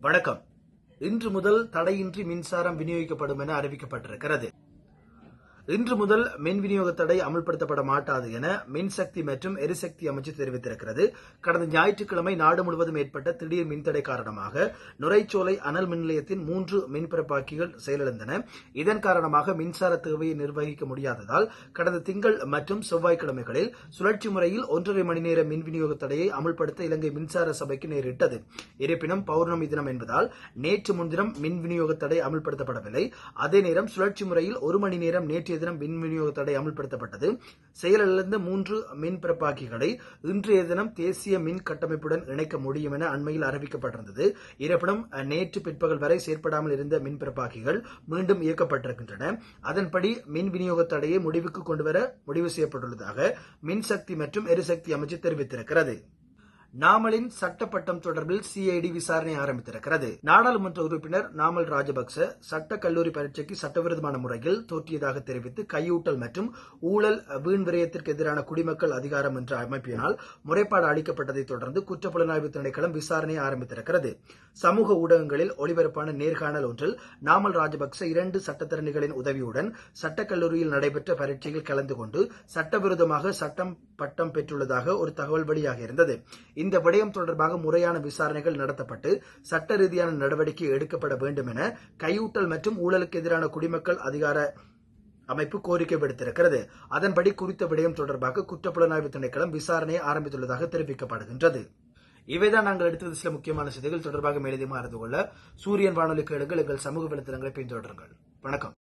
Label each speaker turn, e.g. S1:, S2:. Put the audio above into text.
S1: வணக்கம். இன்று முதல் தடையின்றி மின்சாரம் விநியோகிக்கப்படும் என அறிவிக்கப்பட்டிருக்கிறது. இன்று முதல் மின் விநியோக தடை அமல்படுத்தப்பட மாட்டாது என மின்சக்தி மற்றும் எரிசக்தி அமைச்சு தெரிவித்திருக்கிறது. கடந்த ஞாயிற்றுக்கிழமை நாடு முழுவதும் ஏற்பட்ட திடீர் மின்தடை காரணமாக நுரைச்சோலை அனல் மின் நிலையத்தின் மூன்று மின்பரப்பாக்கிகள் செயலிழந்தன. இதன் காரணமாக மின்சார தேவையை நிர்வகிக்க முடியாததால் கடந்த திங்கள் மற்றும் செவ்வாய்க்கிழமைகளில் சுழற்சி முறையில் ஒன்றரை மணி நேர மின் விநியோக தடையை அமல்படுத்த இலங்கை மின்சார சபைக்கு நேரிட்டது. இருப்பினும் பௌர்ணமி தினம் என்பதால் நேற்று முன்தினம் மின் விநியோக தடை அமல்படுத்தப்படவில்லை. அதே நேரம் சுழற்சி முறையில் ஒரு மணி நேரம் நேற்றைய தினம் மின் விநியோக தடை அமல்படுத்தப்பட்டது. செயலிழந்த மூன்று மின் பிறப்பாக்கிகளை இன்றைய தினம் தேசிய மின் கட்டமைப்புடன் இணைக்க முடியும் என அண்மையில் அறிவிக்கப்பட்டிருந்தது. இருப்பினும் நேற்று பிற்பகல் வரை செயற்படாமல் இருந்த மின் பிறப்பாக்கிகள் மீண்டும் இயக்கப்பட்டிருக்கின்றன. அதன்படி மின் விநியோக தடையை முடிவுக்கு கொண்டுவர முடிவு செய்யப்பட்டுள்ளதாக மின்சக்தி மற்றும் எரிசக்தி அமைச்சு தெரிவித்திருக்கிறது. நாமலின் சட்டப்பட்டம் தொடர்பில் சிஐடி விசாரணை ஆரம்பித்திருக்கிறது. நாடாளுமன்ற உறுப்பினர் நாமல் ராஜபக்ச சட்ட கல்லூரி பரீட்சைக்கு சட்டவிரோதமான முறையில் தோற்றியதாக தெரிவித்து கையூட்டல் மற்றும் ஊழல் வீண் விரயத்திற்கு எதிரான குடிமக்கள் அதிகாரம் என்ற அமைப்பினால் முறைப்பாடு அளிக்கப்பட்டதை தொடர்ந்து குற்றப்புலனாய்வு திணைக்களம் விசாரணையை ஆரம்பித்திருக்கிறது. சமூக ஊடகங்களில் ஒளிபரப்பான நேர்காணல் ஒன்றில் நாமல் ராஜபக்ச இரண்டு சட்டத்தரணிகளின் உதவியுடன் சட்டக்கல்லூரியில் நடைபெற்ற பரீட்சையில் கலந்து கொண்டு சட்டவிரோதமாக சட்டம் பட்டம் பெற்றுள்ளதாக ஒரு தகவல் வெளியாகியிருந்தது இந்த விடயம் தொடர்பாக முறையான விசாரணைகள் நடத்தப்பட்டு சட்ட ரீதியான நடவடிக்கை எடுக்கப்பட வேண்டும் என கையூட்டல் மற்றும் ஊழலுக்கு எதிரான குடிமக்கள் அதிகார அமைப்பு கோரிக்கை விடுத்திருக்கிறது. அதன்படி குறித்த விடயம் தொடர்பாக குற்றப்புலனாய்வு திணைக்களம் விசாரணையை ஆரம்பித்துள்ளதாக தெரிவிக்கப்படுகின்றது. இவைதான் நாங்கள் எடுத்தது. சில முக்கியமான செய்திகள் தொடர்பாக மேலதிகமாக அறிந்து கொள்ள சூரியன் வானொலி கேளுங்கள் எங்கள் சமூக வலைத்தளங்களை பின்தொடருங்கள். வணக்கம்.